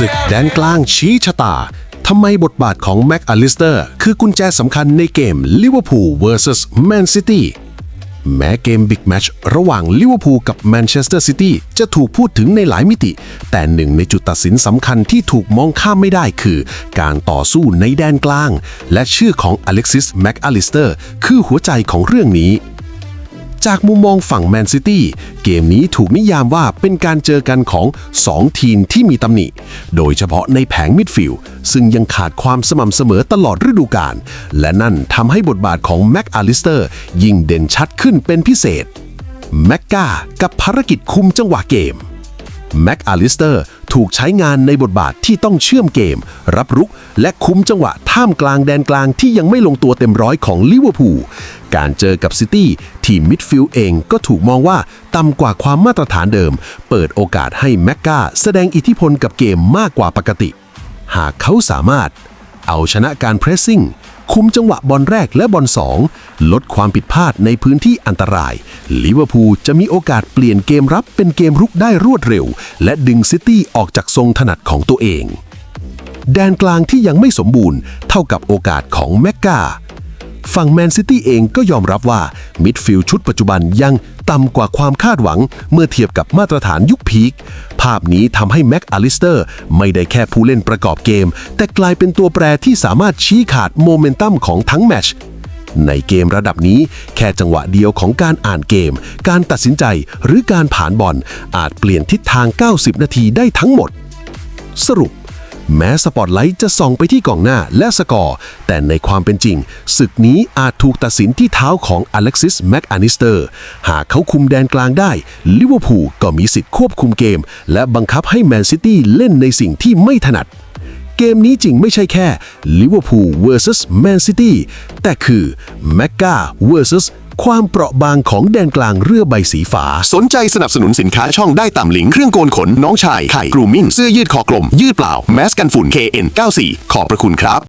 ศึกแดนกลางชี้ชะตาทำไมบทบาทของแม็กอลิสเตอร์คือกุญแจสำคัญในเกมลิเวอร์พูล vs แมนซิตี้แม้เกมบิ๊กแมชระหว่างลิเวอร์พูลกับแมนเชสเตอร์ซิตี้จะถูกพูดถึงในหลายมิติ แต่หนึ่งในจุดตัดสินสำคัญที่ถูกมองข้ามไม่ได้คือ การต่อสู้ในแดนกลาง และชื่อของอเล็กซิสแม็กอลิสเตอร์คือหัวใจของเรื่องนี้ จากมุมมองฝั่งแมนซิตี้เกมนี้ถูกนิยามว่าเป็นการเจอกันของ 2 ทีมที่มีตำหนิ โดยเฉพาะในแผงมิดฟิลด์ซึ่งยังขาดความสม่ำเสมอตลอดฤดูกาลและนั่นทำให้บทบาทของแม็กอาลิสเตอร์ยิ่งเด่นชัดขึ้นเป็นพิเศษแม็กกากับภารกิจคุมจังหวะเกมแม็กอาลิสเตอร์ถูกใช้งานในบทบาทที่ต้องเชื่อมเกม รับรุก และคุมจังหวะท่ามกลางแดนกลางที่ยังไม่ลงตัวเต็มร้อยของลิเวอร์พูล การเจอกับซิตี้ทีมมิดฟิลด์เองก็ถูกมองว่าต่ำกว่าความมาตรฐานเดิม เปิดโอกาสให้แม็กกาแสดงอิทธิพลกับเกมมากกว่าปกติ หากเขาสามารถ เอาชนะการเพรสซิ่ง คุมจังหวะบอลแรกและบอลสองลดความผิดพลาดในพื้นที่อันตรายลิเวอร์พูลจะมีโอกาสเปลี่ยนเกมรับเป็นเกมรุกได้รวดเร็ว และดึงซิตี้ออกจากทรงถนัดของตัวเอง แดนกลางที่ยังไม่สมบูรณ์ เท่ากับโอกาสของแมกกา ฝั่งแมนซิตี้เองก็ยอมรับว่ามิดฟิลด์ชุดปัจจุบันยังต่ำกว่าความคาดหวังเมื่อเทียบกับมาตรฐานยุคพีค ภาพนี้ทำให้แม็กอลิสเตอร์ไม่ได้แค่ผู้เล่นประกอบเกม แต่กลายเป็นตัวแปรที่สามารถชี้ขาดโมเมนตัมของทั้งแมชในเกมระดับนี้แค่จังหวะเดียวของการอ่านเกม การตัดสินใจหรือการผ่านบอลอาจเปลี่ยนทิศทาง 90 นาทีได้ทั้งหมด สรุป แม้สปอตไลท์จะส่องไปที่กองหน้าและสกอร์ แต่ในความเป็นจริง ศึกนี้อาจถูกตัดสินที่เท้าของอเล็กซิสแม็กอานิสเตอร์ หากเขาคุมแดนกลางได้ ลิเวอร์พูลก็มีสิทธิ์ควบคุมเกม และบังคับให้แมนซิตี้เล่นในสิ่งที่ไม่ถนัด เกมนี้จริงไม่ใช่แค่ลิเวอร์พูล vs แมนซิตี้แต่คือแมกกา vs ความเปราะบางของแดนกลางเรือใบสีฟ้า สนใจสนับสนุนสินค้าช่องได้ตามลิงก์เครื่องโกนขนน้องชายไข่กรูมิ่งเสื้อยืดคอกลม ยืดเปล่า แมสกันฝุ่น KN94 ขอบพระคุณครับ